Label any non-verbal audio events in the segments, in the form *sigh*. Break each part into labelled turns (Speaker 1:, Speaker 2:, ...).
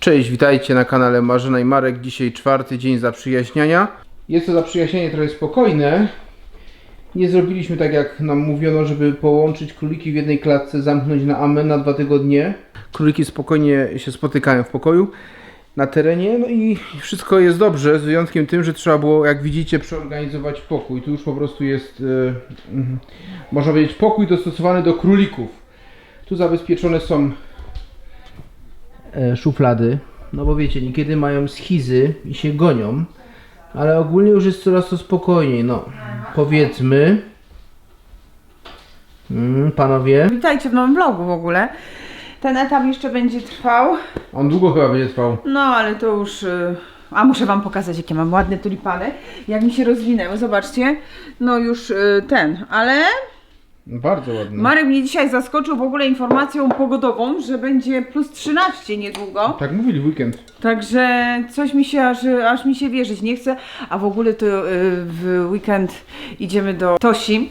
Speaker 1: Cześć, witajcie na kanale Marzena i Marek. Dzisiaj czwarty dzień zaprzyjaźniania. Jest to zaprzyjaźnianie trochę spokojne. Nie zrobiliśmy tak jak nam mówiono, żeby połączyć króliki w jednej klatce, zamknąć na amen na dwa tygodnie. Króliki spokojnie się spotykają w pokoju na terenie, no i wszystko jest dobrze, z wyjątkiem tym, że trzeba było, jak widzicie, przeorganizować pokój. Tu już po prostu jest, mhm, można powiedzieć, pokój dostosowany do królików. Tu zabezpieczone są szuflady. No bo wiecie, niekiedy mają schizy i się gonią, ale ogólnie już jest coraz to spokojniej. No, powiedzmy. Mm, panowie,
Speaker 2: Witajcie w nowym vlogu w ogóle. Ten etap jeszcze będzie trwał,
Speaker 1: on długo chyba będzie trwał.
Speaker 2: no ale to już... y, A muszę wam pokazać jakie mam ładne tulipany. Jak mi się rozwinęły, zobaczcie. No już y, ten, ale
Speaker 1: Bardzo ładny.
Speaker 2: Marek mnie dzisiaj zaskoczył w ogóle informacją pogodową, że będzie plus 13 niedługo.
Speaker 1: Tak mówili w weekend.
Speaker 2: Także coś mi się, aż, aż mi się wierzyć nie chce, a w ogóle to y, w weekend idziemy do Tosi,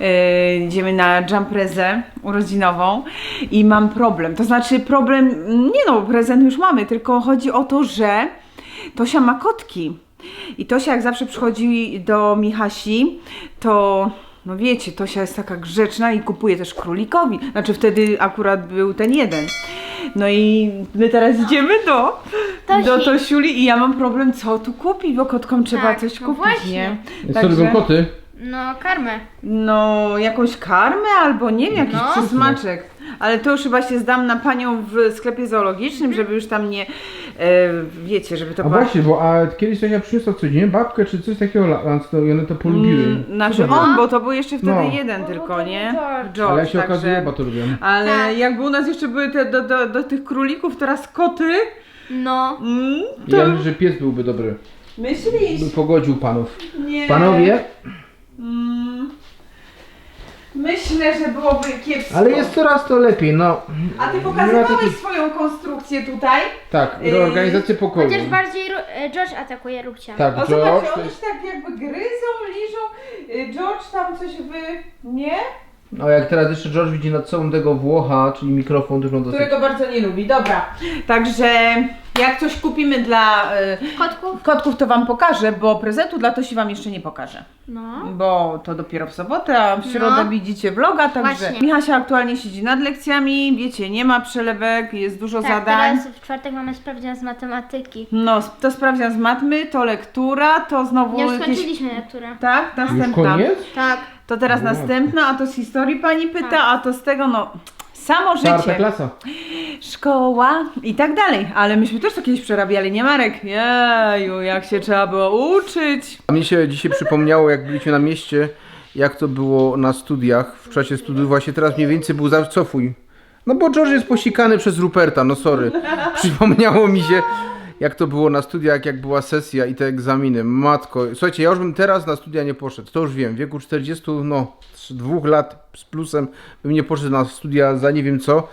Speaker 2: y, idziemy na jumprezę urodzinową i mam problem, to znaczy problem, nie no, prezent już mamy, tylko chodzi o to, że Tosia ma kotki i Tosia jak zawsze przychodzi do Michasi, to no wiecie, Tosia jest taka grzeczna i kupuje też królikowi. Znaczy wtedy akurat był ten jeden. No i my teraz idziemy do,
Speaker 3: Tosi.
Speaker 2: do Tosiuli i ja mam problem, co tu kupić, bo kotkom trzeba
Speaker 3: Tak,
Speaker 2: coś
Speaker 3: no
Speaker 2: kupić,
Speaker 3: właśnie.
Speaker 2: nie?
Speaker 1: Co lubią koty?
Speaker 3: No, karmę.
Speaker 2: No, jakąś karmę albo nie wiem, jakiś
Speaker 3: No.
Speaker 2: przysmaczek. Ale to już chyba się zdam na panią w sklepie zoologicznym, żeby już tam nie, wiecie, żeby to
Speaker 1: A
Speaker 2: była...
Speaker 1: właśnie, bo a kiedyś Tosia przyniosła codziennie babkę czy coś takiego la- lancno i one to polubiły.
Speaker 2: Mm, Znaczy
Speaker 1: to było?
Speaker 2: on, bo to był jeszcze wtedy
Speaker 1: No.
Speaker 2: jeden
Speaker 3: bo
Speaker 2: tylko,
Speaker 3: to
Speaker 2: nie?
Speaker 3: George.
Speaker 1: Ale jak się
Speaker 2: także-
Speaker 1: okazuje, chyba to lubią.
Speaker 2: Ale
Speaker 3: Tak.
Speaker 2: jakby u nas jeszcze były te do, do, do tych królików, teraz koty,
Speaker 3: No.
Speaker 2: mm,
Speaker 1: Ja
Speaker 2: to
Speaker 1: myślę, że pies byłby dobry.
Speaker 2: myślisz?
Speaker 1: By pogodził panów.
Speaker 2: Nie.
Speaker 1: Panowie,
Speaker 2: Mm, myślę, że byłoby kiepsko.
Speaker 1: ale jest coraz to lepiej, no.
Speaker 2: A ty
Speaker 1: Nie ma
Speaker 2: pokazywałeś
Speaker 1: takich-
Speaker 2: swoją konstrukcję tutaj?
Speaker 1: Tak,
Speaker 2: Yy,
Speaker 1: reorganizację pokoju.
Speaker 3: Chociaż bardziej Ru- e, George atakuje Rubcia.
Speaker 1: Tak,
Speaker 2: O
Speaker 1: George.
Speaker 2: zobaczcie,
Speaker 1: to jest-
Speaker 2: się tak jakby gryzą, liżą. Y, George tam coś wy... nie?
Speaker 1: No jak teraz jeszcze George widzi nad sobą tego Włocha, czyli mikrofon, dużo dosyć.
Speaker 2: Którego bardzo nie lubi. Dobra, także jak coś kupimy dla y,
Speaker 3: Kotków?
Speaker 2: kotków, to wam pokażę, bo prezentu dla Tosi wam jeszcze nie pokażę.
Speaker 3: No.
Speaker 2: Bo to dopiero w sobotę, a w środę
Speaker 3: No.
Speaker 2: widzicie vloga, także
Speaker 3: Właśnie.
Speaker 2: Michasia aktualnie siedzi nad lekcjami, wiecie, nie ma przelewek, jest dużo
Speaker 3: Tak,
Speaker 2: zadań.
Speaker 3: teraz w czwartek mamy sprawdzian z matematyki.
Speaker 2: No, to sprawdzian z matmy, to lektura, to znowu
Speaker 3: Nie już
Speaker 2: jakieś...
Speaker 3: skończyliśmy lekturę.
Speaker 2: Tak,
Speaker 1: Już
Speaker 2: następna.
Speaker 1: koniec?
Speaker 3: Tak.
Speaker 2: To teraz
Speaker 1: No.
Speaker 2: następna, a to z historii pani pyta, a to z tego, no, samo
Speaker 1: Czwarta
Speaker 2: życie,
Speaker 1: klasa.
Speaker 2: szkoła i tak dalej. Ale myśmy też to kiedyś przerabiali, nie Marek? Jeju, jak się trzeba było uczyć.
Speaker 1: A mnie się dzisiaj przypomniało, jak byliśmy na mieście, jak to było na studiach, w czasie studiów. Właśnie teraz mniej więcej był zacofuj. No bo George jest posikany przez Ruperta, no sorry. Przypomniało mi się, jak to było na studiach, jak była sesja i te egzaminy. Matko, słuchajcie, ja już bym teraz na studia nie poszedł. To już wiem, w wieku 40, no, lat z plusem bym nie poszedł na studia za nie wiem co.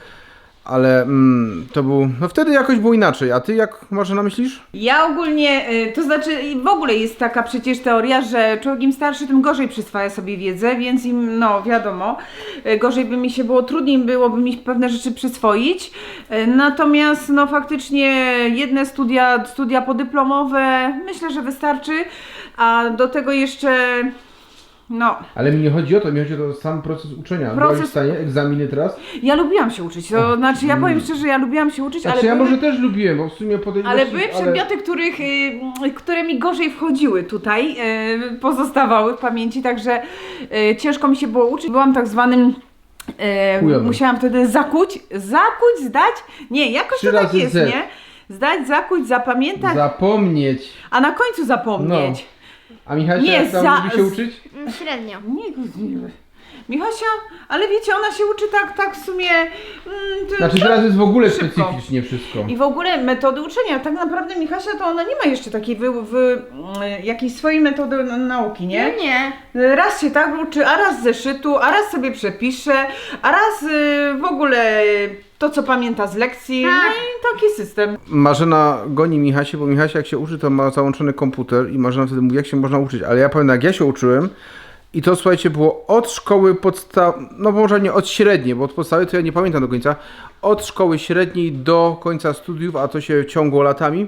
Speaker 1: Ale mm, to był, no wtedy jakoś było inaczej. A ty jak Marzena myślisz?
Speaker 2: Ja ogólnie, y, to znaczy w ogóle jest taka przecież teoria, że człowiek im starszy, tym gorzej przyswaja sobie wiedzę, więc im, no wiadomo, y, gorzej by mi się było, trudniej byłoby mi pewne rzeczy przyswoić. Y, Natomiast no faktycznie jedne studia, studia podyplomowe myślę, że wystarczy, a do tego jeszcze no,
Speaker 1: Ale mi nie chodzi o to, mi chodzi o sam proces uczenia.
Speaker 2: Proces-
Speaker 1: Byłaś w stanie egzaminy teraz?
Speaker 2: ja lubiłam się uczyć, to znaczy ja powiem szczerze, ja lubiłam się uczyć,
Speaker 1: Znaczy
Speaker 2: ale
Speaker 1: ja
Speaker 2: były-
Speaker 1: może też lubiłem, bo w sumie podejrzewam.
Speaker 2: Ale były przedmioty, których, y, które mi gorzej wchodziły tutaj, y, pozostawały w pamięci, także y, ciężko mi się było uczyć. Byłam tak zwanym. musiałam wtedy zakuć, zakuć, zdać. Nie, jakoś
Speaker 1: Trzy
Speaker 2: to tak jest,
Speaker 1: Z.
Speaker 2: nie? Zdać, zakuć, zapamiętać,
Speaker 1: Zapomnieć.
Speaker 2: a na końcu zapomnieć.
Speaker 1: A Michał
Speaker 2: Nie,
Speaker 1: jak tam
Speaker 2: za-
Speaker 1: lubi się uczyć?
Speaker 3: Mm, Średnio.
Speaker 2: Nie, nie. Michasia, ale wiecie, ona się uczy tak, tak w sumie. Mm, to-
Speaker 1: Znaczy teraz jest w ogóle
Speaker 2: Szybko.
Speaker 1: specyficznie wszystko.
Speaker 2: I w ogóle metody uczenia. Tak naprawdę Michasia to ona nie ma jeszcze takiej wy, wy, mm, jakiejś swojej metody na- nauki, nie?
Speaker 3: No nie.
Speaker 2: Raz się tak uczy, a raz z zeszytu, a raz sobie przepisze, a raz y, w ogóle to, co pamięta z lekcji. No
Speaker 3: Tak.
Speaker 2: i taki system.
Speaker 1: Marzena goni Michasie, bo Michasia jak się uczy, to ma załączony komputer i Marzena wtedy mówi, jak się można uczyć. Ale ja pamiętam, jak ja się uczyłem i to słuchajcie, było od szkoły podstaw, no może nie od średniej, bo od podstawy to ja nie pamiętam do końca, od szkoły średniej do końca studiów, a to się ciągło latami,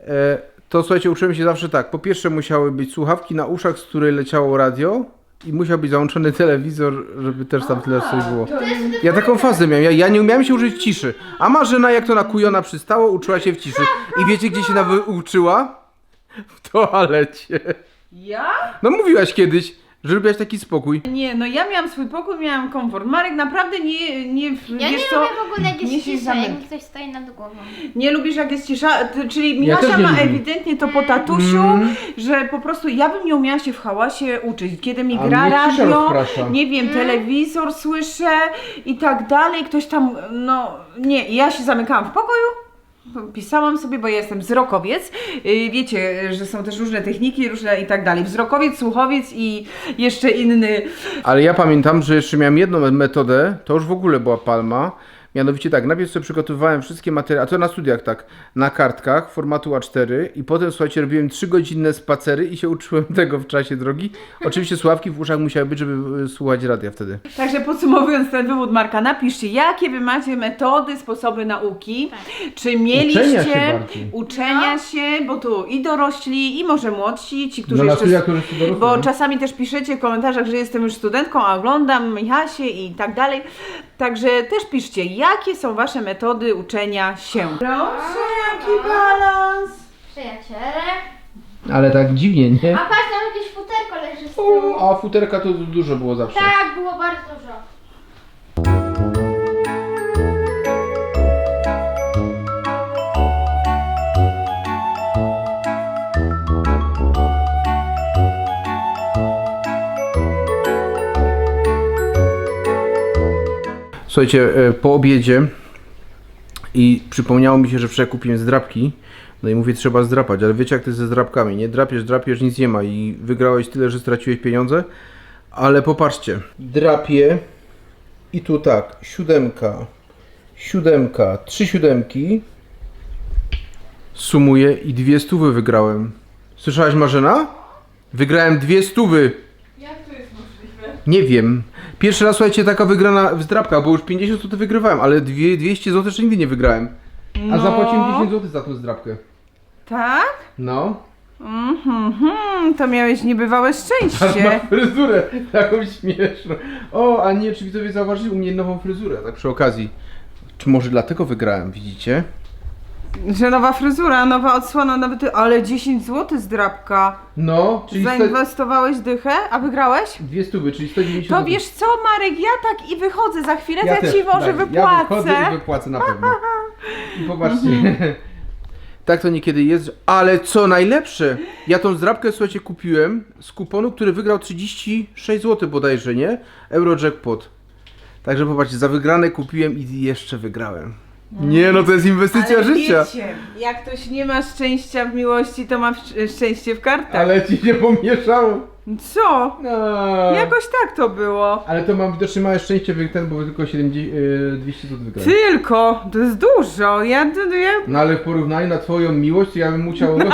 Speaker 1: e, to słuchajcie, uczyłem się zawsze tak. Po pierwsze musiały być słuchawki na uszach, z której leciało radio i musiał być załączony telewizor, żeby też tam tyle coś było. Ja taką fazę miałem, ja, ja nie umiałem się uczyć ciszy. A Marzena jak to na kujona przystało, uczyła się w ciszy. I wiecie gdzie się nauczyła? W toalecie.
Speaker 2: Ja?
Speaker 1: No mówiłaś kiedyś, że lubiłaś taki spokój.
Speaker 2: Nie, no ja miałam swój pokój, miałam komfort. Marek naprawdę nie, nie
Speaker 3: Ja nie
Speaker 2: wiesz co,
Speaker 3: lubię w ogóle jak
Speaker 2: nie
Speaker 3: jest
Speaker 2: się
Speaker 3: cisza, jak
Speaker 2: zamyka.
Speaker 3: mi ktoś stoi nad głową.
Speaker 2: Nie lubisz jak jest cisza, Ty- czyli
Speaker 1: też nie
Speaker 2: ma
Speaker 1: lubię.
Speaker 2: ewidentnie to po tatusiu,
Speaker 1: Mm.
Speaker 2: że po prostu ja bym nie umiała się w hałasie uczyć. Kiedy mi
Speaker 1: A
Speaker 2: gra
Speaker 1: mnie cisza
Speaker 2: radio,
Speaker 1: rozprasza.
Speaker 2: nie wiem, telewizor słyszę i tak dalej, ktoś tam, no nie, ja się zamykałam w pokoju. Pisałam sobie, bo ja jestem wzrokowiec. Yy, Wiecie, że są też różne techniki, różne i tak dalej. Wzrokowiec, słuchowiec i jeszcze inny.
Speaker 1: Ale ja pamiętam, że jeszcze miałem jedną metodę, to już w ogóle była palma. Mianowicie tak, najpierw sobie przygotowywałem wszystkie materiały, a to na studiach tak, na kartkach formatu A4 i potem słuchajcie, robiłem 3-godzinne spacery i się uczyłem *laughs* tego w czasie drogi. Oczywiście słuchawki w uszach musiały być, żeby y, słuchać radia wtedy.
Speaker 2: Także podsumowując ten wywód Marka, napiszcie, jakie wy macie metody, sposoby nauki. Czy mieliście
Speaker 1: Uczenia się bardziej.
Speaker 2: uczenia się, bo tu i dorośli, i może młodsi, ci, którzy
Speaker 1: No, na
Speaker 2: jeszcze.
Speaker 1: studiach to już dorosły,
Speaker 2: bo
Speaker 1: no.
Speaker 2: czasami też piszecie w komentarzach, że jestem już studentką, a oglądam Michasię i tak dalej. Także też piszcie, jakie są wasze metody uczenia się. Proszę, jaki balans!
Speaker 3: Przyjaciele.
Speaker 1: Ale tak dziwnie, nie?
Speaker 3: A patrz, tam jakieś futerko leży z tyłu.
Speaker 1: O, a futerka to dużo było zawsze.
Speaker 3: Tak, było bardzo dużo.
Speaker 1: Słuchajcie, e, po obiedzie i przypomniało mi się, że wczoraj kupiłem zdrapki. No i mówię, trzeba zdrapać, ale wiecie jak to jest ze zdrapkami, nie? Drapiesz, drapiesz, nic nie ma i wygrałeś tyle, że straciłeś pieniądze. Ale popatrzcie, drapię i tu tak, siódemka, siódemka, trzy siódemki, sumuję i dwie stówy wygrałem. Słyszałaś Marzena? Wygrałem dwie stówy.
Speaker 2: Jak to jest możliwe?
Speaker 1: Nie wiem. Pierwszy raz, słuchajcie, taka wygrana w zdrabkach, bo już 50 zł wygrywałem, ale dwie, 200 zł jeszcze nigdy nie wygrałem. A
Speaker 2: No.
Speaker 1: zapłaciłem 10 zł za tą zdrabkę.
Speaker 2: Tak?
Speaker 1: No.
Speaker 2: Mhm, mhm, to miałeś niebywałe
Speaker 1: Aż ma
Speaker 2: szczęście.
Speaker 1: fryzurę taką śmieszną. O, a nie, czy widzowie zauważyli u mnie nową fryzurę, tak przy okazji. Czy może dlatego wygrałem, widzicie?
Speaker 2: Że nowa fryzura, nowa odsłona, nawet ale 10 zł z drapka.
Speaker 1: No, czyli sto,
Speaker 2: Zainwestowałeś dychę, a wygrałeś?
Speaker 1: dwie stówy, czyli 190
Speaker 2: To wiesz co, Marek, ja tak i wychodzę za chwilę, ja,
Speaker 1: też,
Speaker 2: ci może wypłacę.
Speaker 1: Ja wychodzę i wypłacę na pewno. I popatrzcie. *laughs* Tak to niekiedy jest, ale co najlepsze, ja tą zdrabkę, słuchajcie, kupiłem z kuponu, który wygrał 36 zł bodajże, nie? Eurojackpot. Także popatrzcie, za wygrane kupiłem i jeszcze wygrałem. Nie no, to jest inwestycja
Speaker 2: Ale
Speaker 1: życia.
Speaker 2: wiecie, jak ktoś nie ma szczęścia w miłości, to ma w- szczęście w kartach.
Speaker 1: Ale ci się pomieszało.
Speaker 2: Co?
Speaker 1: A.
Speaker 2: Jakoś tak to było.
Speaker 1: Ale to mam widocznie małe szczęście, wy- ten, bo tylko 70, yy, 200 zł wygrałem.
Speaker 2: Tylko, to jest dużo. Ja, ja
Speaker 1: No ale w porównaniu na twoją miłość, to ja bym musiał. No,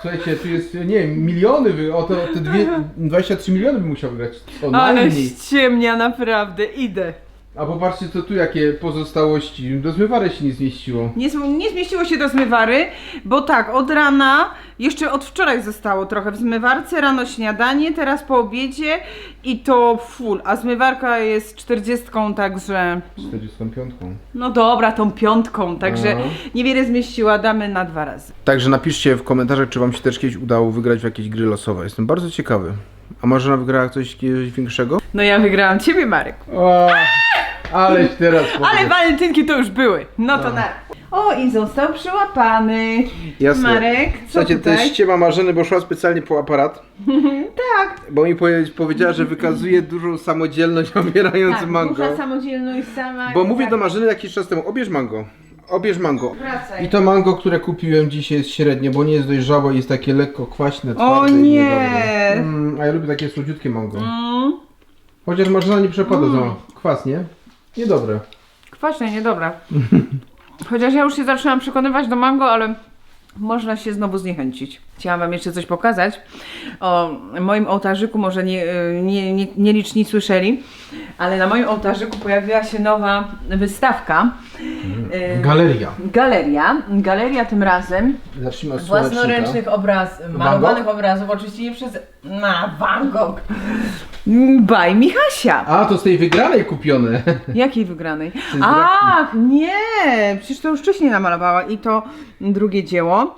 Speaker 1: słuchajcie, tu jest, nie wiem, miliony, wy- o to te dwie, 23 miliony bym musiał wygrać.
Speaker 2: Ale
Speaker 1: najmniej.
Speaker 2: ściemnia naprawdę, idę.
Speaker 1: A popatrzcie, co tu jakie pozostałości. Do zmywary się nie zmieściło.
Speaker 2: Nie, zm- nie zmieściło się do zmywary, bo tak, od rana, jeszcze od wczoraj zostało trochę w zmywarce, rano śniadanie, teraz po obiedzie i to full, a zmywarka jest 40, także
Speaker 1: 45.
Speaker 2: no dobra, tą piątką, także
Speaker 1: Aha.
Speaker 2: niewiele zmieściła, damy na dwa razy.
Speaker 1: Także napiszcie w komentarzach, czy wam się też kiedyś udało wygrać w jakieś gry losowe. Jestem bardzo ciekawy. A Marzena wygrała coś jakiegoś większego?
Speaker 2: No ja wygrałam ciebie, Marek.
Speaker 1: Aleś teraz *laughs*
Speaker 2: Ale walentynki to już były, no to na. O, i został przyłapany.
Speaker 1: Jasne.
Speaker 2: Marek, co
Speaker 1: Słuchajcie, to
Speaker 2: tutaj?
Speaker 1: jest ściema Marzeny, bo szła specjalnie po aparat. *laughs*
Speaker 2: Tak.
Speaker 1: Bo mi powie- powiedziała, że wykazuje dużą samodzielność *laughs* obierając
Speaker 2: Tak,
Speaker 1: mango.
Speaker 2: duża samodzielność sama.
Speaker 1: Bo mówię
Speaker 2: tak.
Speaker 1: do Marzeny jakiś czas temu, obierz mango. Obierz mango.
Speaker 2: Wracaj.
Speaker 1: I to mango, które kupiłem dzisiaj jest średnie, bo nie jest dojrzałe, jest takie lekko kwaśne,
Speaker 2: O
Speaker 1: twarde i
Speaker 2: nie!
Speaker 1: niedobre. Mm, a ja lubię takie słodziutkie mango.
Speaker 2: Mm.
Speaker 1: Chociaż Marzena nie przepada za kwas, nie? Niedobre.
Speaker 2: Kwaśne, niedobra. *laughs* Chociaż ja już się zaczynam przekonywać do mango, ale można się znowu zniechęcić. Chciałam Wam jeszcze coś pokazać. O moim ołtarzyku, może nie, nie, nie, nieliczni słyszeli, ale na moim ołtarzyku pojawiła się nowa wystawka. Y,
Speaker 1: Galeria.
Speaker 2: Galeria. Galeria tym razem
Speaker 1: Zacznijmy od
Speaker 2: własnoręcznych obrazów, malowanych obrazów, oczywiście nie przez... na Van Gogh. By Michasia.
Speaker 1: A, to z tej wygranej kupione. *laughs*
Speaker 2: Jakiej wygranej? Ach, nie! Przecież to już wcześniej namalowała i to drugie dzieło.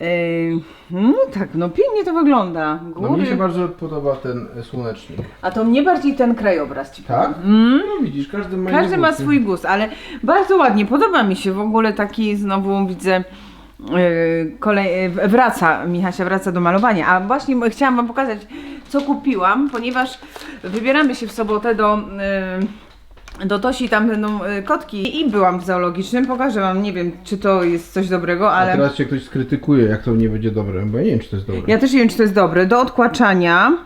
Speaker 2: Yy, no tak, no pięknie to wygląda.
Speaker 1: No mnie się
Speaker 2: Góry.
Speaker 1: bardzo podoba ten słonecznik.
Speaker 2: A to mnie bardziej ten krajobraz ci
Speaker 1: Tak?
Speaker 2: powiem. Mm.
Speaker 1: No widzisz, każdy ma
Speaker 2: Każdy ma swój gust, ale bardzo ładnie, podoba mi się. W ogóle taki znowu widzę yy, kolej, yy, wraca, Michasia wraca do malowania, a właśnie chciałam Wam pokazać co kupiłam, ponieważ wybieramy się w sobotę do yy, do Tosi, tam będą yy, kotki. I byłam w zoologicznym, pokażę Wam, nie wiem czy to jest coś dobrego,
Speaker 1: A
Speaker 2: ale
Speaker 1: teraz cię ktoś skrytykuje, jak to nie będzie dobre, bo ja nie wiem, czy to jest dobre.
Speaker 2: ja też nie wiem czy to jest dobre, do odkłaczania,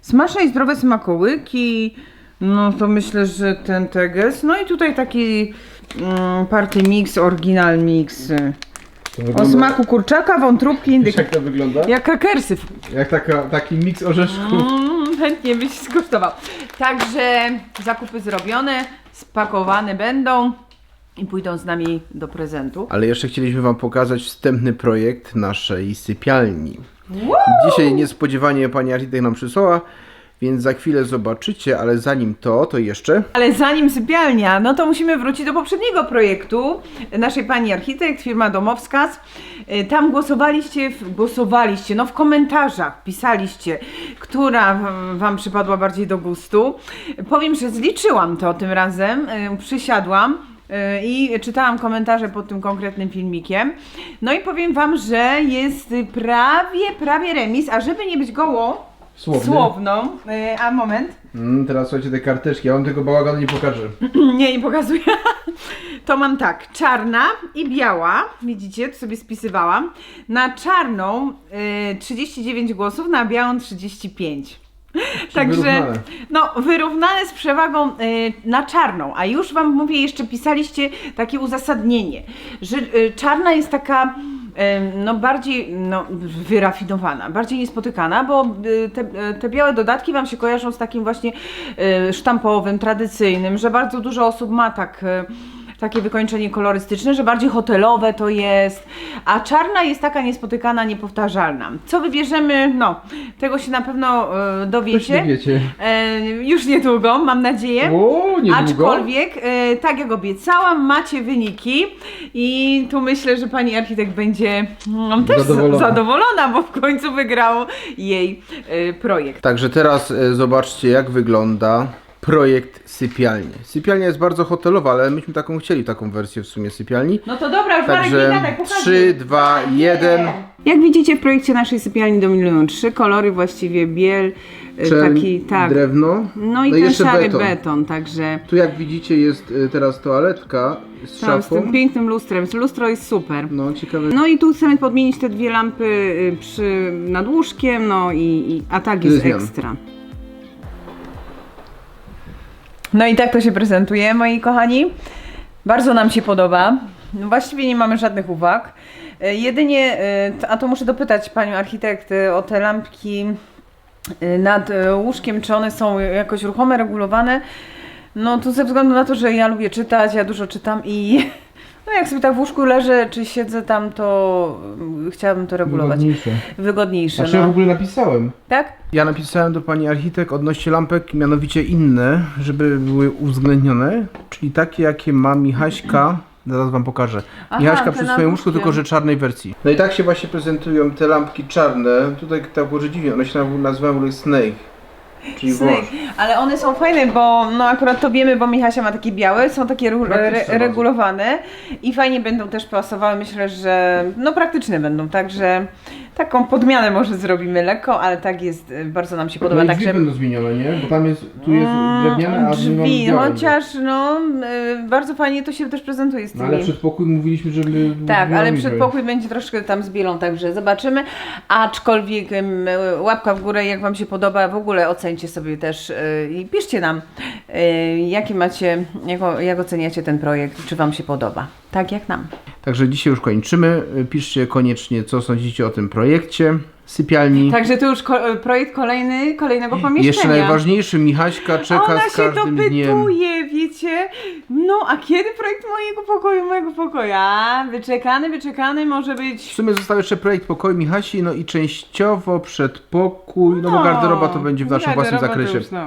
Speaker 2: smaczne i zdrowe smakołyki, no to myślę, że ten teges. No i tutaj taki mm, party mix, oryginal mix.
Speaker 1: To
Speaker 2: O
Speaker 1: wygląda-
Speaker 2: smaku kurczaka, wątróbki,
Speaker 1: Wiesz,
Speaker 2: indyka.
Speaker 1: jak to wygląda?
Speaker 2: Jak krakersy.
Speaker 1: Jak taka, taki miks orzeszków.
Speaker 2: Mm, chętnie byś skosztował. Także zakupy zrobione, spakowane będą i pójdą z nami do prezentu.
Speaker 1: Ale jeszcze chcieliśmy Wam pokazać wstępny projekt naszej sypialni. Dzisiaj niespodziewanie pani architekt nam przysłała, więc za chwilę zobaczycie, ale zanim to, to jeszcze...
Speaker 2: Ale zanim sypialnia, no to musimy wrócić do poprzedniego projektu naszej pani architekt, firma Domowskaz. Y, Tam głosowaliście, głosowaliście, no w komentarzach pisaliście, która Wam przypadła bardziej do gustu. Powiem, że zliczyłam to tym razem, y, przysiadłam. y, I czytałam komentarze pod tym konkretnym filmikiem. No i powiem Wam, że jest prawie, prawie remis, a żeby nie być gołą,
Speaker 1: Słowny.
Speaker 2: słowną, y, a moment,
Speaker 1: Mm, teraz słuchajcie te karteczki, ja wam tego bałaganu nie pokażę. *clears throat*
Speaker 2: Nie, nie pokazuję. *laughs* To mam tak, czarna i biała, widzicie, tu sobie spisywałam. Na czarną y, 39 głosów, na białą 35. Także,
Speaker 1: wyrównane.
Speaker 2: no, wyrównane z przewagą y, na czarną. A już Wam mówię, jeszcze pisaliście takie uzasadnienie, że y, czarna jest taka no bardziej no, wyrafinowana, bardziej niespotykana, bo y, te, y, te białe dodatki Wam się kojarzą z takim właśnie y, sztampowym, tradycyjnym, że bardzo dużo osób ma tak. Takie wykończenie kolorystyczne, że bardziej hotelowe to jest, a czarna jest taka niespotykana, niepowtarzalna. Co wybierzemy? No, tego się na pewno y, dowiecie.
Speaker 1: Wiecie.
Speaker 2: E, już niedługo, mam nadzieję.
Speaker 1: O, niedługo.
Speaker 2: Aczkolwiek, e, tak jak obiecałam, macie wyniki i tu myślę, że pani architekt będzie no, też
Speaker 1: Zadowolona.
Speaker 2: zadowolona, bo w końcu wygrał jej e, projekt.
Speaker 1: Także teraz e, zobaczcie, jak wygląda projekt sypialni. Sypialnia jest bardzo hotelowa, ale myśmy taką chcieli, taką wersję w sumie sypialni.
Speaker 2: No to dobra, już Marek, nie
Speaker 1: Także
Speaker 2: gadaj, pokazuj.
Speaker 1: 3, 2, 1.
Speaker 2: Jak widzicie w projekcie naszej sypialni dominują trzy kolory, właściwie biel, e,
Speaker 1: Czerń,
Speaker 2: taki, tak.
Speaker 1: drewno,
Speaker 2: No i
Speaker 1: no
Speaker 2: ten
Speaker 1: jeszcze
Speaker 2: szary
Speaker 1: beton.
Speaker 2: beton. także
Speaker 1: Tu jak widzicie jest e, teraz toaletka z
Speaker 2: tam z
Speaker 1: szafą.
Speaker 2: tym pięknym lustrem. Lustro jest super.
Speaker 1: No ciekawe.
Speaker 2: No i tu chcemy podmienić te dwie lampy y, przy, nad łóżkiem, no i, i a tak jest
Speaker 1: zmian.
Speaker 2: ekstra. No i tak to się prezentuje, moi kochani. Bardzo nam się podoba. Właściwie nie mamy żadnych uwag. Y, Jedynie, t- a to muszę dopytać panią architekt y, o te lampki nad łóżkiem, czy one są jakoś ruchome, regulowane. No to ze względu na to, że ja lubię czytać, ja dużo czytam i *laughs* no jak sobie tak w łóżku leżę, czy siedzę tam, to y, chciałabym to regulować.
Speaker 1: Wygodniejsze.
Speaker 2: Wygodniejsze,
Speaker 1: Znaczy ja w
Speaker 2: no.
Speaker 1: ogóle napisałem.
Speaker 2: Tak?
Speaker 1: Ja napisałem do pani architekt odnośnie lampek, mianowicie inne, żeby były uwzględnione, czyli takie jakie ma Michaśka. Zaraz wam pokażę.
Speaker 2: Aha,
Speaker 1: Michaśka
Speaker 2: te
Speaker 1: przy swoim
Speaker 2: lampki.
Speaker 1: łóżku, tylko że czarnej wersji. No i tak się właśnie prezentują te lampki czarne. Tutaj tak może dziwnie, one się nazywają w ogóle Snake. Czyli wąż.
Speaker 2: Ale one są fajne, bo no akurat to wiemy, bo Michasia ma takie białe, są takie ru-
Speaker 1: Praktyczne
Speaker 2: re-
Speaker 1: bardzo.
Speaker 2: regulowane i fajnie będą też pasowały. Myślę, że no praktyczne będą, także taką podmianę może zrobimy lekko, ale tak jest, y, bardzo nam się
Speaker 1: No
Speaker 2: podoba.
Speaker 1: i drzwi
Speaker 2: Także
Speaker 1: będą zmienione, nie? Bo tam jest, tu jest drewniane, a
Speaker 2: drzwi,
Speaker 1: białe.
Speaker 2: chociaż no y, bardzo fajnie to się też prezentuje z
Speaker 1: No
Speaker 2: tymi.
Speaker 1: ale przedpokój mówiliśmy, żeby...
Speaker 2: Tak, ale przedpokój będzie troszkę tam z bielą, także zobaczymy. Aczkolwiek em, łapka w górę, jak Wam się podoba, w ogóle ocencie sobie też y, i piszcie nam, y, jakie macie, jak oceniacie ten projekt, czy Wam się podoba. Tak jak nam.
Speaker 1: Także dzisiaj już kończymy. Piszcie koniecznie, co sądzicie o tym projekcie sypialni.
Speaker 2: Także to już ko- projekt kolejny, kolejnego pomieszczenia.
Speaker 1: Jeszcze najważniejszy, Michaśka czeka
Speaker 2: Ona
Speaker 1: z
Speaker 2: się
Speaker 1: każdym dniem.
Speaker 2: dopytuje, wiecie? No, a kiedy projekt mojego pokoju, mojego pokoju? A, wyczekany, wyczekany może
Speaker 1: W
Speaker 2: być...
Speaker 1: sumie został jeszcze projekt pokoju Michasi, no i częściowo przedpokój, no bo garderoba to będzie w naszym własnym zakresie.
Speaker 2: To, już, no.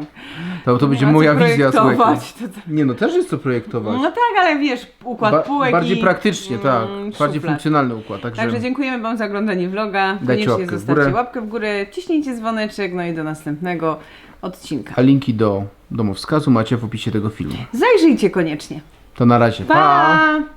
Speaker 1: To, to będzie moja wizja, słuchajcie.
Speaker 2: projektować, to, to...
Speaker 1: Nie no, też jest co projektować.
Speaker 2: No tak, ale wiesz, układ
Speaker 1: Ba-
Speaker 2: półek
Speaker 1: bardziej
Speaker 2: i...
Speaker 1: praktycznie, tak.
Speaker 2: mm,
Speaker 1: Bardziej
Speaker 2: szuflad.
Speaker 1: funkcjonalny układ. Także,
Speaker 2: Także dziękujemy Wam za oglądanie vloga.
Speaker 1: Dajcie
Speaker 2: Koniecznie
Speaker 1: w górę.
Speaker 2: łapkę w górę, ciśnijcie dzwoneczek, no i do następnego odcinka.
Speaker 1: a linki do domowskazu macie w opisie tego filmu.
Speaker 2: Zajrzyjcie koniecznie.
Speaker 1: To na razie.
Speaker 2: pa.